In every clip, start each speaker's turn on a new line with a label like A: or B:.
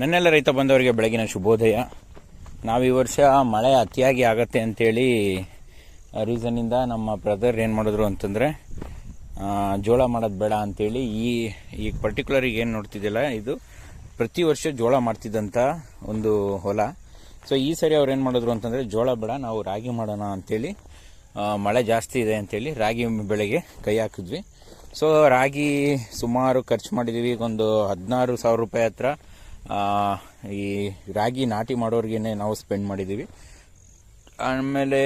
A: ನನ್ನೆಲ್ಲ ರೈತ ಬಂದವರಿಗೆ ಬೆಳಗಿನ ಶುಭೋದಯ. ನಾವು ಈ ವರ್ಷ ಮಳೆ ಅತಿಯಾಗಿ ಆಗತ್ತೆ ಅಂತೇಳಿ ರೀಸನ್ನಿಂದ ನಮ್ಮ ಬ್ರದರ್ ಏನು ಮಾಡಿದ್ರು ಅಂತಂದರೆ ಜೋಳ ಮಾಡೋದು ಬೇಡ ಅಂಥೇಳಿ ಈ ಈ ಪರ್ಟಿಕ್ಯುಲರಿಗೆ ಏನು ನೋಡ್ತಿದ್ದಿಲ್ಲ, ಇದು ಪ್ರತಿ ವರ್ಷ ಜೋಳ ಮಾಡ್ತಿದ್ದಂಥ ಒಂದು ಹೊಲ. ಸೊ ಈ ಸರಿ ಅವ್ರು ಏನು ಮಾಡಿದ್ರು ಅಂತಂದರೆ, ಜೋಳ ಬೇಡ, ನಾವು ರಾಗಿ ಮಾಡೋಣ ಅಂಥೇಳಿ ಮಳೆ ಜಾಸ್ತಿ ಇದೆ ಅಂಥೇಳಿ ರಾಗಿ ಬೆಳೆಗೆ ಕೈ ಹಾಕಿದ್ವಿ. ಸೊ ರಾಗಿ ಸುಮಾರು ಖರ್ಚು ಮಾಡಿದ್ದೀವಿ ಒಂದು ಹದಿನಾರು ಸಾವಿರ ರೂಪಾಯಿ ಹತ್ರ ಈ ರಾಗಿ ನಾಟಿ ಮಾಡೋರಿಗೇನೆ ನಾವು ಸ್ಪೆಂಡ್ ಮಾಡಿದ್ದೀವಿ ಆಮೇಲೆ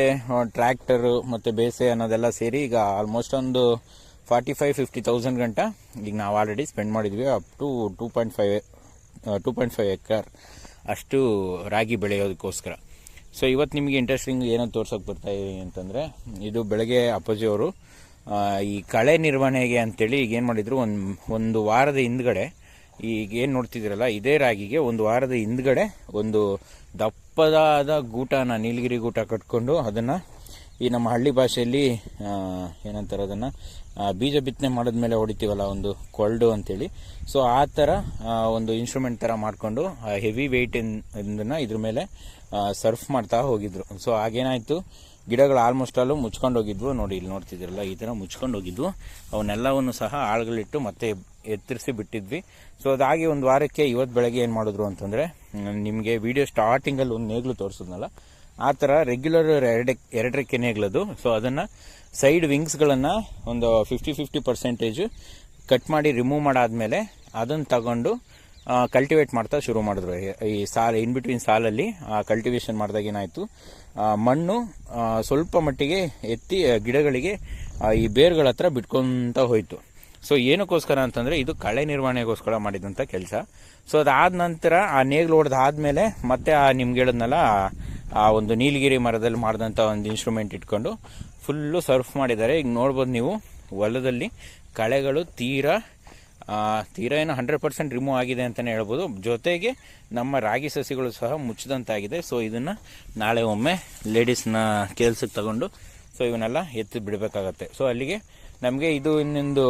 A: ಟ್ರ್ಯಾಕ್ಟರು ಮತ್ತು ಬೇಸೆ ಅನ್ನೋದೆಲ್ಲ ಸೇರಿ ಈಗ ಆಲ್ಮೋಸ್ಟ್ ಒಂದು ಫಾರ್ಟಿ ಫೈವ್ ಫಿಫ್ಟಿ ತೌಸಂಡ್ ಗಂಟ ಈಗ ನಾವು ಆಲ್ರೆಡಿ ಸ್ಪೆಂಡ್ ಮಾಡಿದ್ವಿ. Up to two point five two point five acre. ಅಷ್ಟು ರಾಗಿ ಬೆಳೆಯೋದಕ್ಕೋಸ್ಕರ. ಸೊ ಇವತ್ತು ನಿಮಗೆ ಇಂಟ್ರೆಸ್ಟಿಂಗ್ ಏನೋ ತೋರ್ಸೋಕೆ ಬರ್ತಾ ಇದ್ದೀನಿ ಅಂತಂದರೆ, ಇದು ಬೆಳಗ್ಗೆ ಅಪ್ಪಾಜಿ ಅವರು ಈ ಕಳೆ ನಿರ್ವಹಣೆಗೆ ಅಂತೇಳಿ ಈಗ ಏನು ಮಾಡಿದ್ರು, ಒಂದು ಒಂದು ವಾರದ ಹಿಂದ್ಗಡೆ, ಈಗ ಏನು ನೋಡ್ತಿದ್ದೀರಲ್ಲ, ಇದೇ ರಾಗಿಗೆ ಒಂದು ವಾರದ ಹಿಂದ್ಗಡೆ ಒಂದು ದಪ್ಪದಾದ ಗೂಟನ, ನೀಲಗಿರಿ ಗೂಟ ಕಟ್ಕೊಂಡು ಅದನ್ನು ಈ ನಮ್ಮ ಹಳ್ಳಿ ಭಾಷೆಯಲ್ಲಿ ಏನಂತಾರೆ ಅದನ್ನು ಬೀಜ ಬಿತ್ತನೆ ಮಾಡಿದ್ಮೇಲೆ ಹೊಡಿತೀವಲ್ಲ, ಒಂದು ಕೊಲ್ಡು ಅಂತೇಳಿ. ಸೊ ಆ ಥರ ಒಂದು ಇನ್ಸ್ಟ್ರೂಮೆಂಟ್ ಥರ ಮಾಡಿಕೊಂಡು ಹೆವಿ ವೆಯ್ಟ್ ಇಂದನ್ನ ಇದ್ರ ಮೇಲೆ ಸರ್ಫ್ ಮಾಡ್ತಾ ಹೋಗಿದ್ರು. ಸೊ ಆಗೇನಾಯಿತು ಗಿಡಗಳು ಆಲ್ಮೋಸ್ಟ್ ಆಲು ಮುಚ್ಕೊಂಡು ಹೋಗಿದ್ವು. ನೋಡಿ, ಇಲ್ಲಿ ನೋಡ್ತಿದ್ರಲ್ಲ ಈ ಥರ ಮುಚ್ಕೊಂಡು ಹೋಗಿದ್ವು. ಅವನ್ನೆಲ್ಲವನ್ನು ಸಹ ಆಳುಗಳಿಟ್ಟು ಮತ್ತೆ ಎತ್ತರಿಸಿ ಬಿಟ್ಟಿದ್ವಿ. ಸೊ ಅದಾಗಿ ಒಂದು ವಾರಕ್ಕೆ ಇವತ್ತು ಬೆಳಗ್ಗೆ ಏನು ಮಾಡಿದ್ರು ಅಂತಂದರೆ ನಿಮಗೆ ವಿಡಿಯೋ ಸ್ಟಾರ್ಟಿಂಗಲ್ಲಿ ಒಂದು ನೇಗ್ಲು ತೋರಿಸಿದ್ನಲ್ಲ ಆ ಥರ ರೆಗ್ಯುಲರ್ ಎರಡು, ಎರಡರ ಕೆನೆಗಳದು. ಸೊ ಅದನ್ನು ಸೈಡ್ ವಿಂಗ್ಸ್ಗಳನ್ನು ಒಂದು ಫಿಫ್ಟಿ ಫಿಫ್ಟಿ ಪರ್ಸೆಂಟೇಜು ಕಟ್ ಮಾಡಿ ರಿಮೂವ್ ಮಾಡಾದ್ಮೇಲೆ ಅದನ್ನು ತಗೊಂಡು ಕಲ್ಟಿವೇಟ್ ಮಾಡ್ತಾ ಶುರು ಮಾಡಿದ್ರು. ಈ- ಸಾಲ ಇನ್ ಬಿಟ್ವೀನ್ ಸಾಲಲ್ಲಿ ಕಲ್ಟಿವೇಶನ್ ಮಾಡಿದಾಗ ಏನಾಯಿತು ಮಣ್ಣು ಸ್ವಲ್ಪ ಮಟ್ಟಿಗೆ ಎತ್ತಿ ಗಿಡಗಳಿಗೆ ಈ ಬೇರ್ಗಳ ಹತ್ರ ಬಿಟ್ಕೊಂತ ಹೋಯಿತು. ಸೊ ಏನಕ್ಕೋಸ್ಕರ ಅಂತಂದರೆ ಇದು ಕಳೆ ನಿರ್ವಹಣೆಗೋಸ್ಕರ ಮಾಡಿದಂಥ ಕೆಲಸ. ಸೊ ಅದಾದ ನಂತರ ಆ ನೇಗ್ಲು ಹೊಡೆದಾದ್ಮೇಲೆ ಮತ್ತೆ ಆ ನಿಮ್ಗೆ ಹೇಳಿದ್ನಲ್ಲ ಆ- ಒಂದು ನೀಲಗಿರಿ ಮರದಲ್ಲಿ ಮಾಡಿದಂಥ ಒಂದು ಇನ್ಸ್ಟ್ರೂಮೆಂಟ್ ಇಟ್ಕೊಂಡು ಫುಲ್ಲು ಸರ್ಫ್ ಮಾಡಿದ್ದಾರೆ. ಈಗ ನೋಡ್ಬೋದು ನೀವು, ಹೊಲದಲ್ಲಿ ಕಳೆಗಳು ತೀರಾ ತೀರಾ ಏನು ಹಂಡ್ರೆಡ್ ಪರ್ಸೆಂಟ್ ರಿಮೂವ್ ಆಗಿದೆ ಅಂತಲೇ ಹೇಳ್ಬೋದು. ಜೊತೆಗೆ ನಮ್ಮ ರಾಗಿ ಸಸಿಗಳು ಸಹ ಮುಚ್ಚಿದಂತಾಗಿದೆ. ಸೊ ಇದನ್ನು ನಾಳೆ ಒಮ್ಮೆ ಲೇಡೀಸ್ನ ಕೆಲ್ಸಕ್ಕೆ ತಗೊಂಡು ಸೊ ಇವನ್ನೆಲ್ಲ ಎತ್ತಿ ಬಿಡಬೇಕಾಗತ್ತೆ. ಸೊ ಅಲ್ಲಿಗೆ ನಮಗೆ ಇದು ಇನ್ನೊಂದು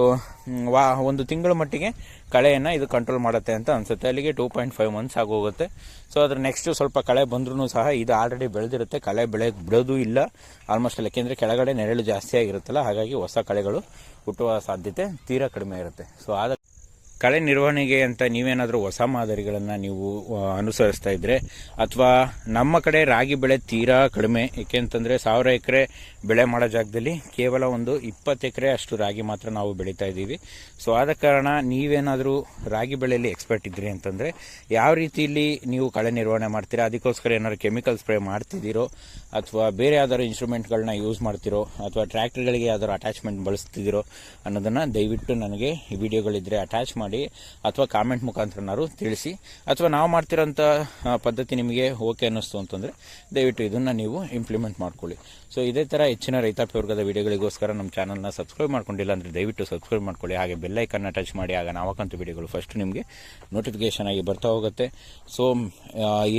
A: ವಾ, ಒಂದು ತಿಂಗಳ ಮಟ್ಟಿಗೆ ಕಳೆಯನ್ನು ಇದು ಕಂಟ್ರೋಲ್ ಮಾಡುತ್ತೆ ಅಂತ ಅನಿಸುತ್ತೆ. ಅಲ್ಲಿಗೆ ಟೂ ಪಾಯಿಂಟ್ ಫೈವ್ ಮಂತ್ಸ್ ಆಗೋಗುತ್ತೆ. ಸೊ ಅದ್ರ ನೆಕ್ಸ್ಟು ಸ್ವಲ್ಪ ಕಳೆ ಬಂದ್ರೂ ಸಹ ಇದು ಆಲ್ರೆಡಿ ಬೆಳೆದಿರುತ್ತೆ. ಕಳೆ ಬೆಳೆ ಬಿಡೋದು ಇಲ್ಲ. ಆಲ್ಮೋಸ್ಟ್ ಅಲ್ಲಿ, ಯಾಕೆಂದರೆ ಕೆಳಗಡೆ ನೆರಳು ಜಾಸ್ತಿ ಆಗಿರುತ್ತಲ್ಲ, ಹಾಗಾಗಿ ಹೊಸ ಕಳೆಗಳು ಹುಟ್ಟುವ ಸಾಧ್ಯತೆ ತೀರಾ ಕಡಿಮೆ ಇರುತ್ತೆ. ಸೊ ಆದ ಕಳೆ ನಿರ್ವಹಣೆಗೆ ಅಂತ ನೀವೇನಾದರೂ ಹೊಸ ಮಾದರಿಗಳನ್ನು ನೀವು ಅನುಸರಿಸ್ತಾ ಇದ್ದರೆ ಅಥವಾ ನಮ್ಮ ಕಡೆ ರಾಗಿ ಬೆಳೆ ತೀರಾ ಕಡಿಮೆ ಏಕೆಂತಂದರೆ ಸಾವಿರ ಎಕರೆ ಬೆಳೆ ಮಾಡೋ ಜಾಗದಲ್ಲಿ ಕೇವಲ ಒಂದು ಇಪ್ಪತ್ತು ಎಕರೆ ಅಷ್ಟು ರಾಗಿ ಮಾತ್ರ ನಾವು ಬೆಳೀತಾ ಇದ್ದೀವಿ. ಸೊ, ಆದ ಕಾರಣ ನೀವೇನಾದರೂ ರಾಗಿ ಬೆಳೆಯಲ್ಲಿ ಎಕ್ಸ್ಪರ್ಟ್ ಇದ್ದೀರಿ ಅಂತಂದರೆ, ಯಾವ ರೀತಿಯಲ್ಲಿ ನೀವು ಕಳೆ ನಿರ್ವಹಣೆ ಮಾಡ್ತೀರಾ, ಅದಕ್ಕೋಸ್ಕರ ಏನಾದ್ರು ಕೆಮಿಕಲ್ ಸ್ಪ್ರೇ ಮಾಡ್ತಿದ್ದೀರೋ, ಅಥವಾ ಬೇರೆ ಯಾವ್ದಾದ್ರು ಇನ್ಸ್ಟ್ರೂಮೆಂಟ್ಗಳನ್ನ ಯೂಸ್ ಮಾಡ್ತಿರೋ, ಅಥವಾ ಟ್ರ್ಯಾಕ್ಟರ್ಗಳಿಗೆ ಯಾವ್ದಾದ್ರು ಅಟ್ಯಾಚ್ಮೆಂಟ್ ಬಳಸ್ತಿದ್ದೀರೋ ಅನ್ನೋದನ್ನು ದಯವಿಟ್ಟು ನನಗೆ ಈ ವಿಡಿಯೋಗಳಿದ್ರೆ ಅಟ್ಯಾಚ್ ಮಾಡಿ. ಅಥವಾ ಕಾಮೆಂಟ್ ಮುಖಾಂತರನಾರು ತಿಳಿಸಿ. ಅಥವಾ ನಾವು ಮಾಡ್ತಿರೋಂಥ ಪದ್ಧತಿ ನಿಮಗೆ ಓಕೆ ಅನ್ನಿಸ್ತು ಅಂತಂದರೆ, ದಯವಿಟ್ಟು ಇದನ್ನು ನೀವು ಇಂಪ್ಲಿಮೆಂಟ್ ಮಾಡ್ಕೊಳ್ಳಿ. ಸೊ ಇದೇ ಥರ ಹೆಚ್ಚಿನ ರೈತಾಪಿ ವರ್ಗದ ವಿಡಿಯೋಗಳಿಗೋಸ್ಕರ ನಮ್ಮ ಚಾನಲ್ನ ಸಬ್ಸ್ಕ್ರೈಬ್ ಮಾಡ್ಕೊಂಡಿಲ್ಲ ಅಂದರೆ ದಯವಿಟ್ಟು ಸಬ್ಸ್ಕ್ರೈಬ್ ಮಾಡ್ಕೊಳ್ಳಿ. ಹಾಗೆ ಬೆಲ್ಲೈಕನ್ನ ಟಚ್ ಮಾಡಿ, ಆಗ ನಾವಕ್ಕಂಥ ವಿಡಿಯೋಗಳು ಫಸ್ಟ್ ನಿಮಗೆ ನೋಟಿಫಿಕೇಷನ್ ಆಗಿ ಬರ್ತಾ ಹೋಗುತ್ತೆ. ಸೊ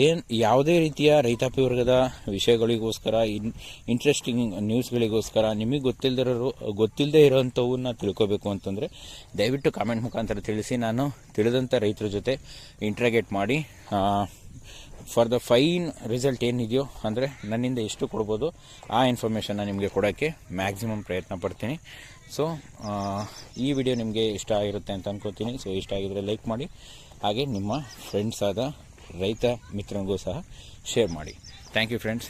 A: ಏನು, ಯಾವುದೇ ರೀತಿಯ ರೈತಾಪಿ ವರ್ಗದ ವಿಷಯಗಳಿಗೋಸ್ಕರ, ಇನ್ ಇಂಟ್ರೆಸ್ಟಿಂಗ್ ನ್ಯೂಸ್ಗಳಿಗೋಸ್ಕರ ನಿಮಗೆ ಗೊತ್ತಿಲ್ಲದಿರೋರು ಗೊತ್ತಿಲ್ಲದೆ ಇರೋವಂಥವನ್ನ ತಿಳ್ಕೊಬೇಕು ಅಂತಂದರೆ ದಯವಿಟ್ಟು ಕಾಮೆಂಟ್ ಮುಖಾಂತರ ತಿಳಿಸಿ ನಾನು ತಿಳಿದಂಥ ರೈತರ ಜೊತೆ ಇಂಟ್ರಾಗೇಟ್ ಮಾಡಿ ಫಾರ್ ದ ಫೈನ್ ರಿಸಲ್ಟ್ ಏನಿದೆಯೋ ಅಂದರೆ ನನ್ನಿಂದ ಎಷ್ಟು ಕೊಡ್ಬೋದು ಆ ಇನ್ಫಾರ್ಮೇಷನ್ನ ನಿಮಗೆ ಕೊಡೋಕ್ಕೆ ಮ್ಯಾಕ್ಸಿಮಮ್ ಪ್ರಯತ್ನ ಪಡ್ತೀನಿ. ಸೊ ಈ ವಿಡಿಯೋ ನಿಮಗೆ ಇಷ್ಟ ಆಗಿರುತ್ತೆ ಅಂತ ಅಂದ್ಕೋತೀನಿ ಸೊ ಇಷ್ಟ ಆಗಿದ್ರೆ ಲೈಕ್ ಮಾಡಿ, ಹಾಗೆ ನಿಮ್ಮ ಫ್ರೆಂಡ್ಸ್ ಆದ ರೈತ ಮಿತ್ರನಿಗೂ ಸಹ ಶೇರ್ ಮಾಡಿ. Thank you friends